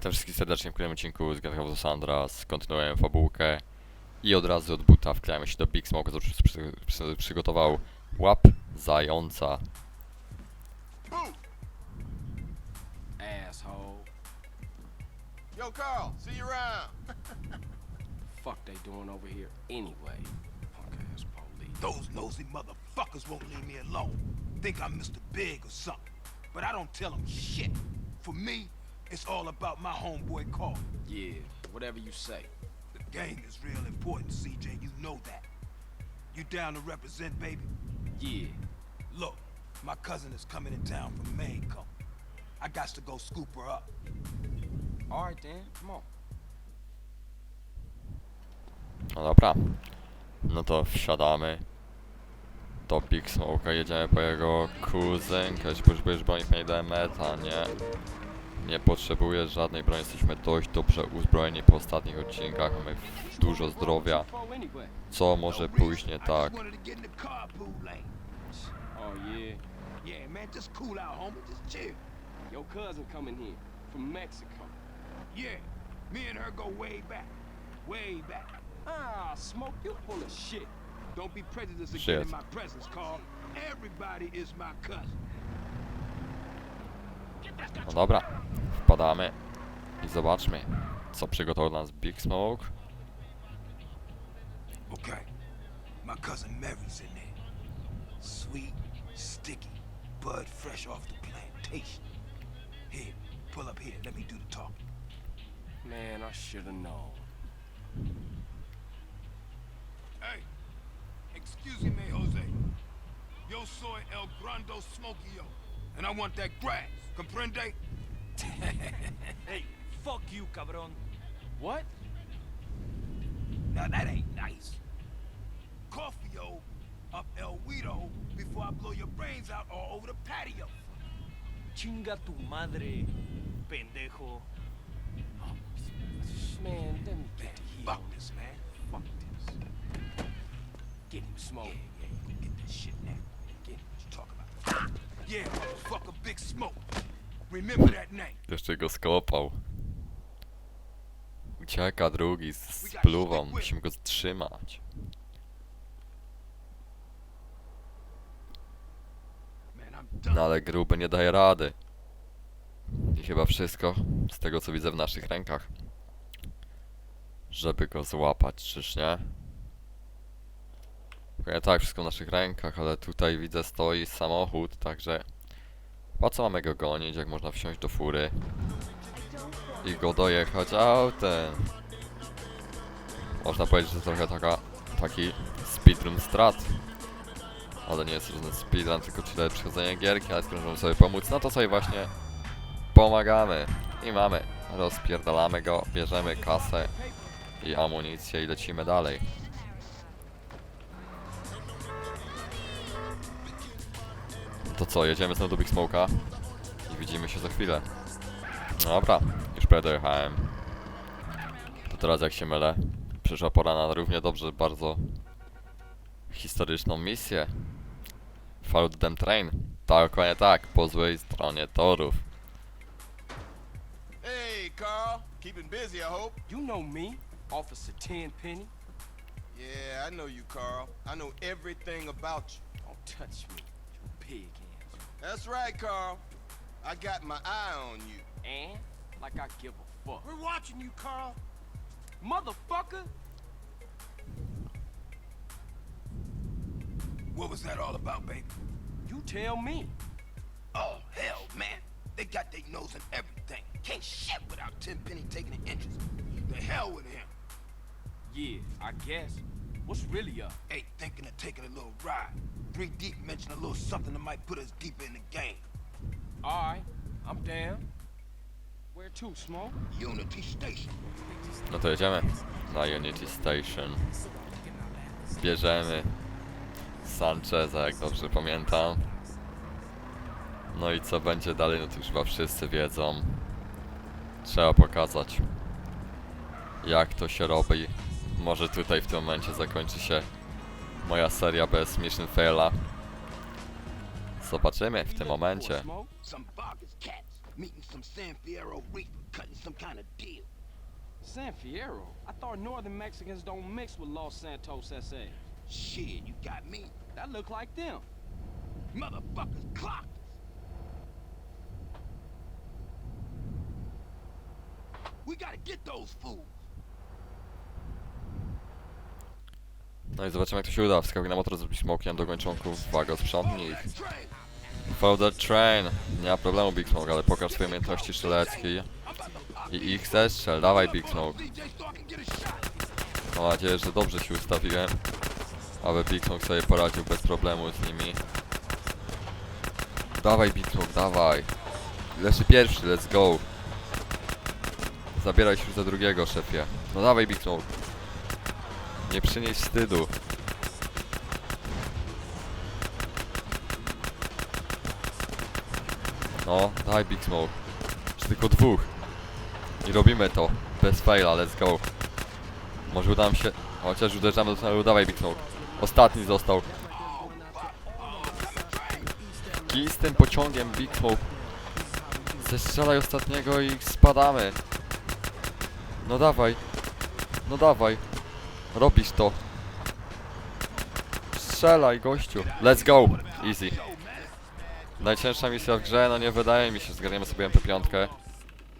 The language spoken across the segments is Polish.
Witam wszystkich serdecznie w kolejnym odcinku z Gunhouse Sandras. Kontynuujemy fabułkę i od razu od buta wklejamy się do Big Smoke, który przy, przy, przy, przygotował łap zająca. asshole. Yo, Carl, see you around. Fuck they doing over here anyway? Punk ass police. Those nosy motherfuckers won't leave me alone. Think I'm Mr. Big or something. But I don't tell them shit. For me, it's all about my homeboy Carl. Yeah, whatever you say. The gang is real important, CJ. You know that. You down to represent, baby? Yeah. Look, my cousin is coming in town from Maine. Come. I got to go scoop her up. All right then, come on. No dobra. No to wsiadamy do Big Smoke'a, jedziemy po jego kuzynkę, już broni nie dałem meta, nie? Nie potrzebuję żadnej broni, jesteśmy dość dobrze uzbrojeni po ostatnich odcinkach, mamy dużo zdrowia. Co może pójść nie tak? shit. Don't be prejudiced again Shit. in my presence, Carl. Everybody is my cousin. No dobra, wpadamy i zobaczmy, co przygotował dla nas Big Smoke. Okay, my cousin Mary's in there. Sweet, sticky, bud fresh off the plantation. Here, pull up here. Let me do the talking. Man, I should have known. Hey, excuse me, Jose. Yo soy El Grando Smokio, and I want that grass. Comprende? Hey, fuck you, cabrón. What? Now that ain't nice. Coffee-o up El Guido before I blow your brains out all over the patio. Chinga tu madre, pendejo. Man, let me get heat Fuck this, man. Fuck this. Get him, smoke. Yeah, yeah, you go get this shit now. Get what you talking about. Yeah, motherfucker, Big Smoke. Jeszcze go skopał. Ucieka drugi z, z pluwą, musimy go zatrzymać. No ale gruby nie daje rady. I chyba wszystko z tego co widzę w naszych rękach. Żeby go złapać, czyż nie? Pewnie tak, wszystko w naszych rękach, ale tutaj widzę stoi samochód, także... Po co mamy go gonić, jak można wsiąść do fury i go dojechać autem? Można powiedzieć, że trochę taka, taki speedrun strat. Ale nie jest żaden speedrun, tylko tyle przechodzenie gierki, ale skoro sobie pomóc, no to sobie właśnie pomagamy. I mamy. Rozpierdalamy go, bierzemy kasę i amunicję i lecimy dalej. To co, jedziemy znowu do Big Smoke'a i widzimy się za chwilę. Dobra, już prawie dojechałem. To teraz jak się mylę, przyszła pora na równie dobrze, bardzo historyczną misję. Follow them train. Tak, dokładnie tak, po złej stronie torów. Hey, Carl. Keeping busy, I hope. You know me, Officer Tenpenny. Yeah, I know you, Carl. I know everything about you. Don't touch me, you pig. That's right, Carl. I got my eye on you. And like I give a fuck. We're watching you, Carl. Motherfucker! What was that all about, baby? You tell me. Oh, hell, man. They got their nose in everything. Can't shit without Tenpenny taking an interest. The hell with him. Yeah, I guess. What's really up? Hey, thinking of taking a little ride. Three deep mentioned a little something that might put us deeper in the game. Alright, I'm down. Where to, Smoke? Unity Station. No to jedziemy na Unity Station. Bierzemy Sancheza, jak dobrze pamiętam. No i co będzie dalej, no to już chyba wszyscy wiedzą. Trzeba pokazać, jak to się robi. Może tutaj w tym momencie zakończy się moja seria bez Mission Faila. Zobaczymy w tym momencie. San Fierro? I thought northern Mexicans don't mix with Los Santos SA. Shit, you got me. That look like them. Motherfuckers clocked us. We gotta get those fools. No i zobaczymy jak to się uda. Wskakuj na motor, zrobić smokiem do kończonków. Uwaga, sprzątnij ich. The train. Nie ma problemu Big Smoke, ale pokaż swoje umiejętności strzeleckiej. I ich chcesz strzel, dawaj Big Smoke. Mam nadzieję, że dobrze się ustawiłem. Aby Big Smoke sobie poradził bez problemu z nimi. Dawaj Big Smoke, dawaj. Leży pierwszy, let's go. Zabieraj się za drugiego, szefie. No dawaj Big Smoke. Nie przynieś wstydu. No, daj Big Smoke. Już tylko dwóch. I robimy to. Bez faila, let's go. Może uda nam się... Chociaż uderzamy do całego, dawaj Big Smoke. Ostatni został. Kij z tym pociągiem Big Smoke. Zestrzelaj ostatniego i spadamy. No dawaj. No dawaj. Robisz to. Strzelaj gościu. Let's go. Easy. Najcięższa misja w grze, no nie wydaje mi się, zgarniemy sobie MP5.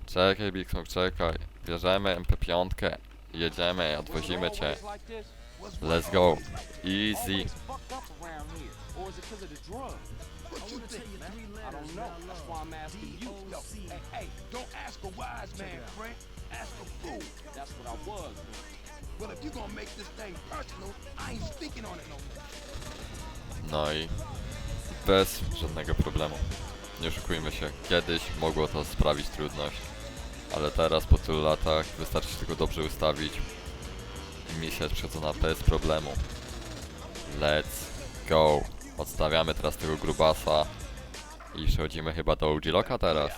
Czekaj Big Smoke, czekaj. Bierzemy MP5. Jedziemy, odwozimy cię. Let's go. Easy. Man? Ask a wise man, friend. Ask a fool. That's what I was doing. Well, if you're gonna make this thing personal, I ain't speaking on it no more. No i bez żadnego problemu. Nie oszukujmy się, kiedyś mogło to sprawić trudność, ale teraz po tylu latach wystarczy tylko dobrze ustawić i misja jest przechodzona bez problemu. Let's go! Odstawiamy teraz tego grubasa i przechodzimy chyba do OG Locka teraz.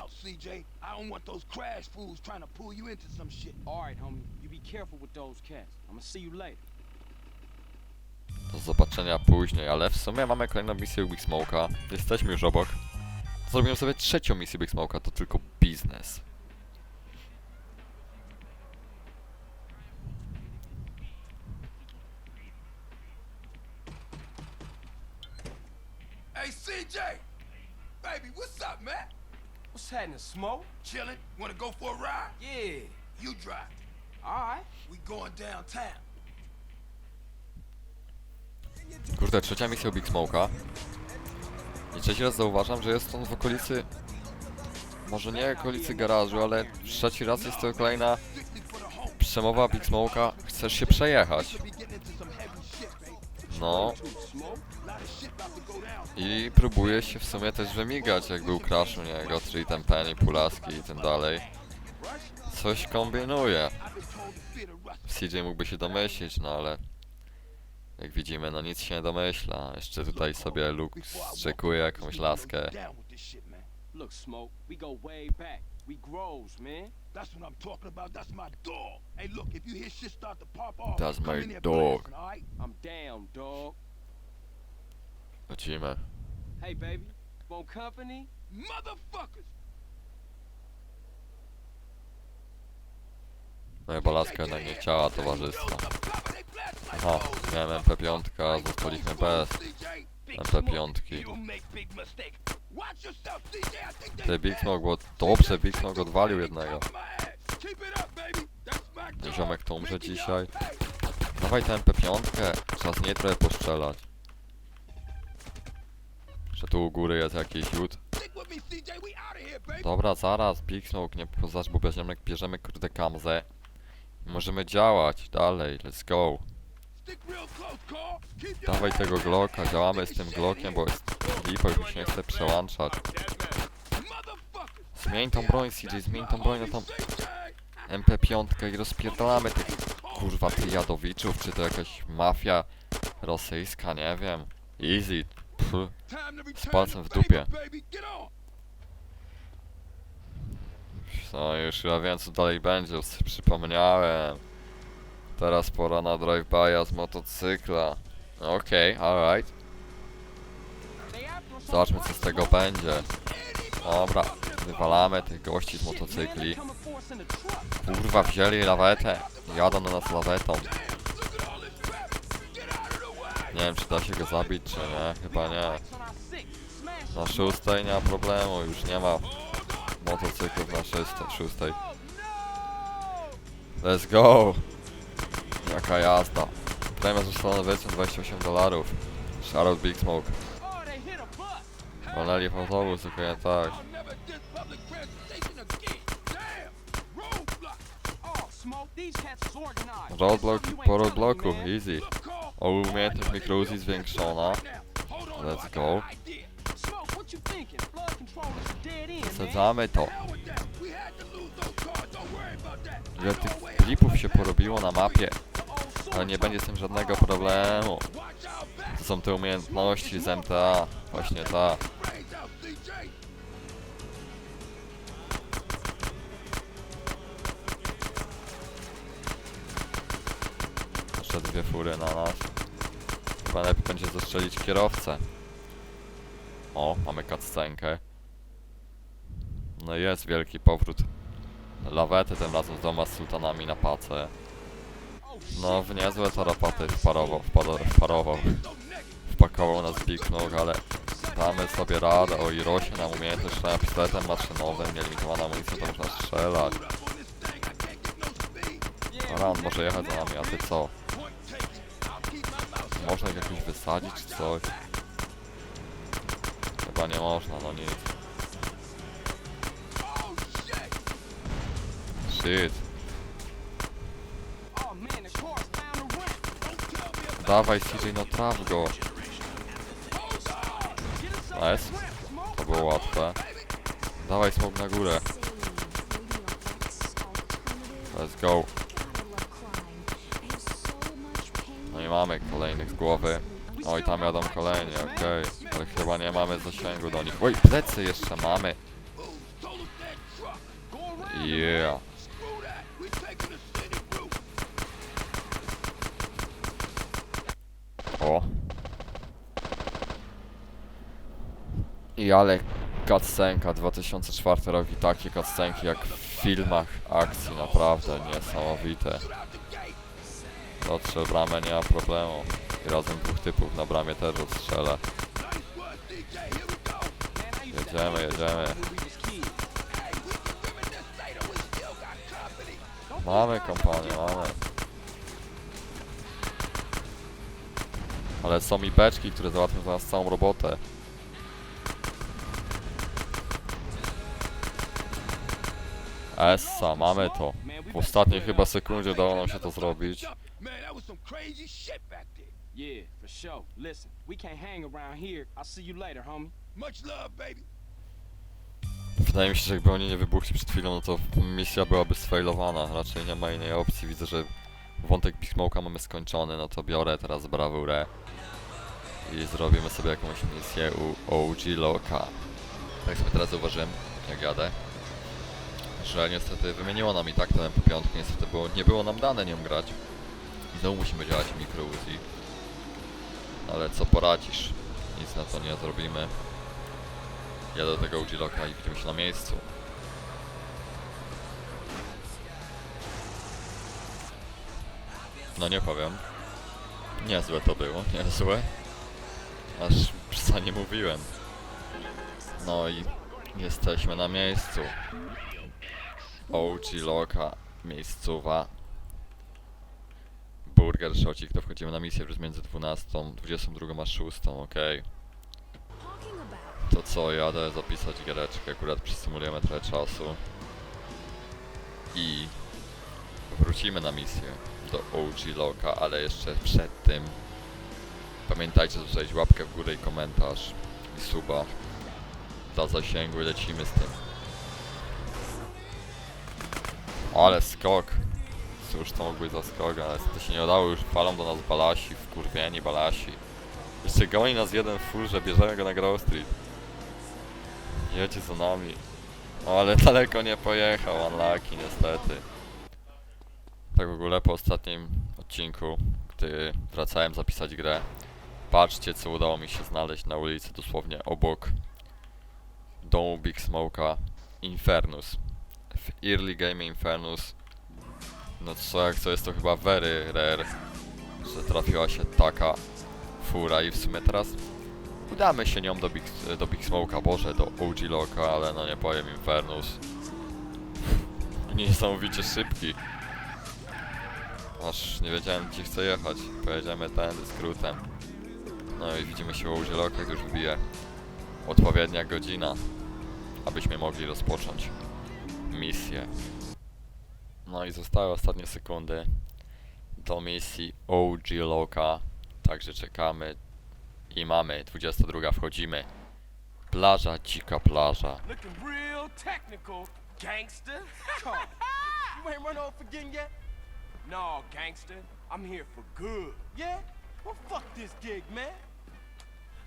I don't want those crash fools trying to pull you into some shit. All right, homie. You be careful with those cats. I'm gonna see you later. Do zobaczenia później, ale w sumie mamy kolejną misję Big Smoke'a. Jesteśmy już obok. Zrobimy sobie trzecią misję Big Smoke'a, to tylko biznes. Hey, CJ. Baby, what's up, man? Happening, Smoke? Chillin'? Wanna go for a ride? Yeah. You drive. All right. We going downtown. Kurde, trzecia misja u Big Smoke'a. I trzeci raz zauważam, że jest on w okolicy... Może nie okolicy garażu, ale trzeci raz jest to kolejna przemowa Big Smoke'a. Chcesz się przejechać. No. I próbuje się w sumie też wymigać, jak był crash u niego, czyli ten Penny, Pulaski i ten dalej. Coś kombinuje. CJ mógłby się domyślić, no ale... Jak widzimy, no nic się nie domyśla. Jeszcze tutaj sobie Luke strzekuje jakąś laskę. Look, Smoke. We go way back. We grows, man. That's what I'm talking about. That's my dog. Hey, look, if you hear shit start to pop off, That's my dog. all right? I'm down, dog. Lecimy. Hey, baby. Want company? Motherfuckers! No chyba laska jednak nie chciała towarzystwa. Aha, miałem MP5, zostaliśmy bez MP5. Ty Big Smoke, bo dobrze Big Smoke odwalił jednego. Ziomek to umrze dzisiaj. Dawaj tę MP5, trzeba z niej trochę postrzelać. Że tu u góry jest jakiś lód. Dobra, zaraz, Big Smoke, nie pozasz, bo bierzemy, bierzemy kurde kamzę. Możemy działać dalej, let's go. Dawaj tego Glocka, działamy z tym Glockiem, bo jest lipo się nie chce przełączać. Zmień tą broń, CJ, zmień tą broń na tą MP5 i rozpierdalamy tych kurwa tych jadowiczów, czy to jakaś mafia rosyjska, nie wiem. Easy, pff. Z palcem w dupie. No już ja wiem co dalej będzie, już sobie przypomniałem. Teraz pora na drive-by'a z motocykla. Okej, alright. Zobaczmy co z tego będzie. Dobra, wywalamy tych gości z motocykli. Kurwa, wzięli lawetę. Jadą do nas lawetą. Nie wiem, czy da się go zabić, czy nie. Chyba nie. Na szóstej nie ma problemu, już nie ma motocyklów na szóstej. szóstej. Let's go! Jaka jazda. Premia została wycen 28 dolarów. Shoutout Big Smoke. Walnęli w autobus, tylko nie tak. Roadblock po roadblocku, easy. Umiejętność mikrouzji zwiększona. Let's go. Sadzamy to. Ile tych klipów się porobiło na mapie, ale nie będzie z tym żadnego problemu. To są te umiejętności z MTA, właśnie ta. Jeszcze dwie fury na nas. Chyba lepiej będzie zastrzelić kierowcę. O, mamy cutscenkę. No jest wielki powrót. Lawety tym razem z dwoma sultanami na pace. No w niezłe tarapaty wparował, wparował. Wpakował nas Big Nog, ale damy sobie radę. O Irosie nam umiejętność strzelania pistoletem maszynowym, nielimitowana amunicja, to można strzelać. Ran może jechać za nami, a ty co? Można ich jakoś wysadzić czy coś? Chyba nie można, no nic. Shit. Dawaj CJ, no traf go. Nice. To było łatwe. Dawaj smok na górę. Let's go. Mamy kolejnych głowy. Oj, tam jadą kolejni, okej. Ale chyba nie mamy zasięgu do nich. Oj, plecy jeszcze mamy. Yeah. O. I ale cutscenka 2004 rok i takie cutscenki jak w filmach akcji, naprawdę niesamowite. Dotrze bramę, nie ma problemu. I razem dwóch typów na bramie też odstrzelę. Jedziemy, jedziemy. Mamy kompanię, mamy. Ale są i beczki, które załatwią za nas całą robotę. Essa, mamy to. W ostatniej chyba sekundzie udało nam się to zrobić. Man, that was some crazy shit back there. Yeah, for sure. Listen, we can't hang around here. I'll see you later, homie. Much love, baby. Wydaje mi się, że jakby oni nie wybuchli przed chwilą, no to misja byłaby sfailowana. Raczej nie ma innej opcji. Widzę, że wątek Big Smoke'a mamy skończony, no to biorę teraz brawurę i zrobimy sobie jakąś misję u OG Loka. Tak sobie teraz zauważyłem, jak jadę, że niestety wymieniło nam i tak ten MP5, niestety było, nie było nam dane nią grać. Znowu musimy działać mikro Uzi. Ale co poradzisz? Nic na to nie zrobimy. Jadę do tego OG Loka i widzimy się na miejscu. No nie powiem. Niezłe to było, niezłe. Aż za nie mówiłem. No i jesteśmy na miejscu. OG Loka, miejscowa. Burger Shocik, to wchodzimy na misję już między 12, 22 a 6, okej. To co, jadę zapisać giereczkę, akurat przysymulujemy trochę czasu. I wrócimy na misję do OG Loka, ale jeszcze przed tym pamiętajcie zostawić łapkę w górę i komentarz i suba dla zasięgu i lecimy z tym. Ale skok! Cóż to mógł być za skok, ale to się nie udało, już falą do nas balasi, wkurwieni balasi. Jeszcze goni nas jeden full, że bierzemy go na Grove Street. Jedzie za nami. O, ale daleko nie pojechał, unlucky niestety. Tak w ogóle po ostatnim odcinku, gdy wracałem zapisać grę, patrzcie co udało mi się znaleźć na ulicy dosłownie obok domu Big Smoke'a Infernus. w Early Game Infernus. No co jak co jest to chyba very rare, że trafiła się taka fura i w sumie teraz udamy się nią do Big, do Big Smoke'a, boże, do OG Loka, ale no nie powiem Infernus. Niesamowicie szybki. Aż nie wiedziałem gdzie chcę jechać. Pojedziemy tędy skrótem. No i widzimy się u Loka, gdy już wbije odpowiednia godzina, abyśmy mogli rozpocząć misję. No i zostały ostatnie sekundy do misji OG Loka, także czekamy i mamy 22 wchodzimy. Plaża, dzika plaża. You ain't run off again yet? no, gangster. I'm here for good. Yeah? Well, fuck this gig, man.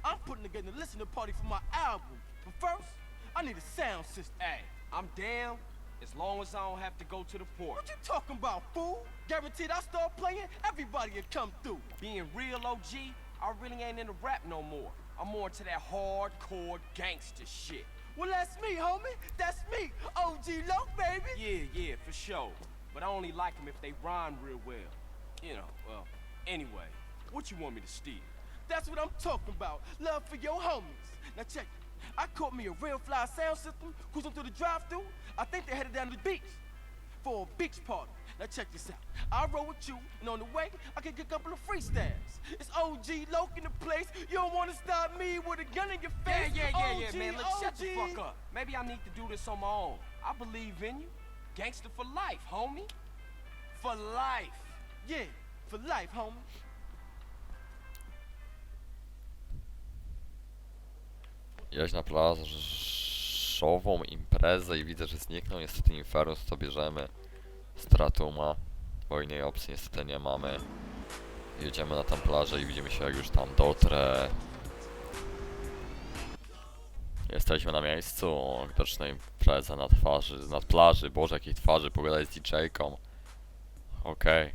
I'm putting together a listening party for my album. But first, I need a sound system. Hey, I'm down as long as I don't have to go to the port. What you talking about, fool? Guaranteed I start playing, everybody will come through. Being real OG, I really ain't into rap no more. I'm more into that hardcore gangster shit. Well, that's me, homie. That's me, OG Low, baby. Yeah, yeah, for sure. But I only like them if they rhyme real well. You know, well, anyway, what you want me to steal? That's what I'm talking about. Love for your homies. Now check. I caught me a real fly sound system cruising through the drive-through. I think they headed down to the beach for a beach party. Now check this out. I roll with you, and on the way, I can get a couple of freestyles. It's OG Loke in the place. You don't want to stop me with a gun in your face. yeah, yeah, yeah, OG, man. Look, shut the fuck up. Maybe I need to do this on my own. I believe in you. Gangster for life, homie. For life. Yeah, for life, homie. Jeźdź na plażową imprezę i widzę, że zniknął niestety Infernus, to bierzemy Stratuma, bo innej opcji niestety nie mamy. Jedziemy na tę plażę i widzimy się jak już tam dotrę. Jesteśmy na miejscu, widoczna impreza na twarzy, na plaży, boże jakiej twarzy, pogadaj z DJ-ką. Okej.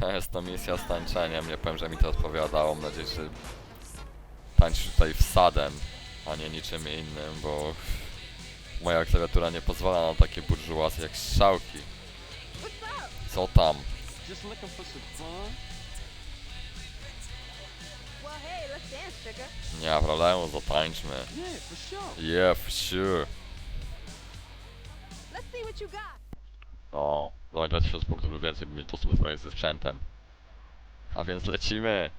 Jest to misja z tańczeniem, nie powiem, że mi to odpowiadało, mam nadzieję, że tańczysz tutaj wsadem, a nie niczym innym, bo moja klawiatura nie pozwala na takie burżuazje jak strzałki. Co tam? Nie ma problemu, zatańczmy. Yeah, for sure. O, zagrać się z punktów lub więcej, by dostęp do ze sprzętem. A więc lecimy!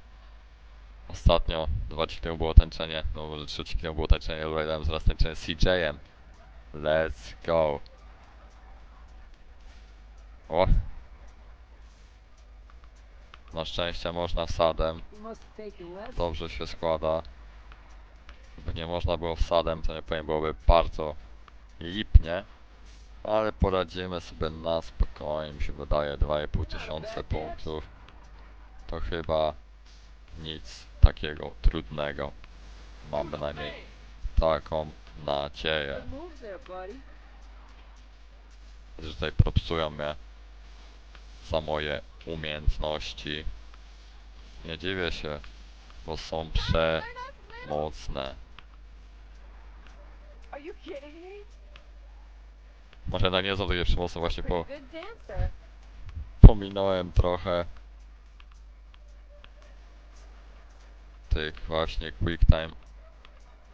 Ostatnio, dwa odcinki temu było tańczenie, no może trzy odcinki temu było tańczenie Lowriderem, zaraz tańczenie z CJ-em. Let's go! O! Na szczęście można wsadem. Dobrze się składa. Gdyby nie można było wsadem, to nie powiem, byłoby bardzo lipnie. Ale poradzimy sobie na spokojnie, mi się wydaje 2,5 tysiące punktów. To chyba nic takiego trudnego. Mam bynajmniej taką nadzieję. Że tutaj propsują mnie za moje umiejętności. Nie dziwię się, bo są przemocne. Może jednak nie są takie przemocne właśnie dancer. pominąłem trochę tych właśnie quick time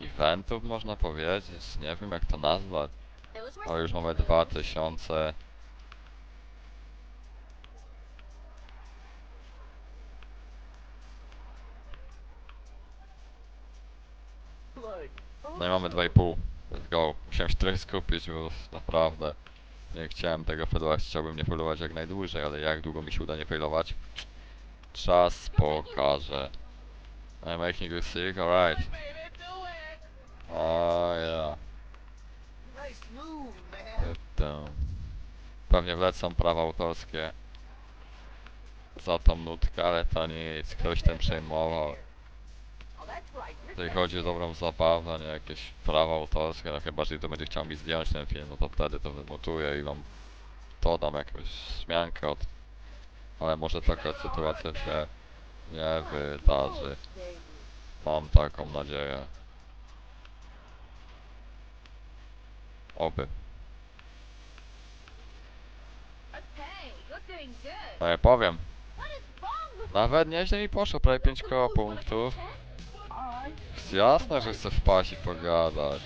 eventów można powiedzieć, nie wiem jak to nazwać, ale już mamy 2000 No i mamy 2,5 Let's go, musiałem się trochę skupić, bo naprawdę nie chciałem tego failować, chciałbym nie failować jak najdłużej, ale jak długo mi się uda nie failować? Czas pokaże I'm making you sick, alright Oh yeah. To. Pewnie wlecą prawa autorskie za tą nutkę, ale to nic, ktoś tym przejmował. Oh, Jeżeli chodzi o dobrą zabawę, a nie jakieś prawa autorskie, no chyba, że to będzie chciał mi zdjąć ten film, no to wtedy to wymutuję i wam dodam jakąś zmiankę od... Ale może taka sytuacja się nie wydarzy. Mam taką nadzieję. Oby. No ja powiem. Nawet nieźle mi poszło, prawie 5 koło punktów. Jasne, że chcę wpaść i pogadać.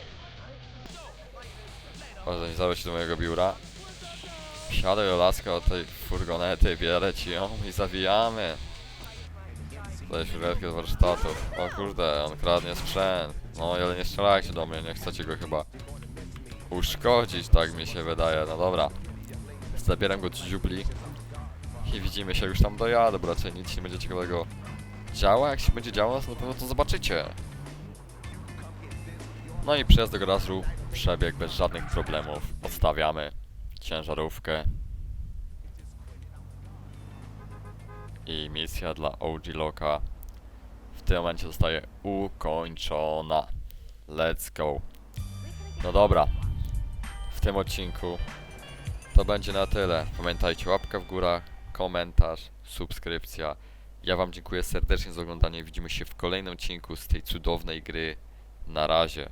Może nie zabrać się do mojego biura. Siadaj laska od tej furgonety, wiele ci ją i zawijamy. Tutaj furgonetkę z warsztatów. O kurde, on kradnie sprzęt. No ale nie strzelajcie do mnie, nie chcecie go chyba uszkodzić, tak mi się wydaje. No dobra. Zabieram go do dziupli. I widzimy się, już tam dojadę, bo raczej nic nie będzie ciekawego działa. Jak się będzie działo, to na pewno to zobaczycie. No i przejazd do garażu przebieg bez żadnych problemów. Odstawiamy ciężarówkę. I misja dla OG Loka w tym momencie zostaje ukończona. Let's go. No dobra. W tym odcinku to będzie na tyle. Pamiętajcie, łapka w górę, komentarz, subskrypcja. Ja Wam dziękuję serdecznie za oglądanie. Widzimy się w kolejnym odcinku z tej cudownej gry. Na razie.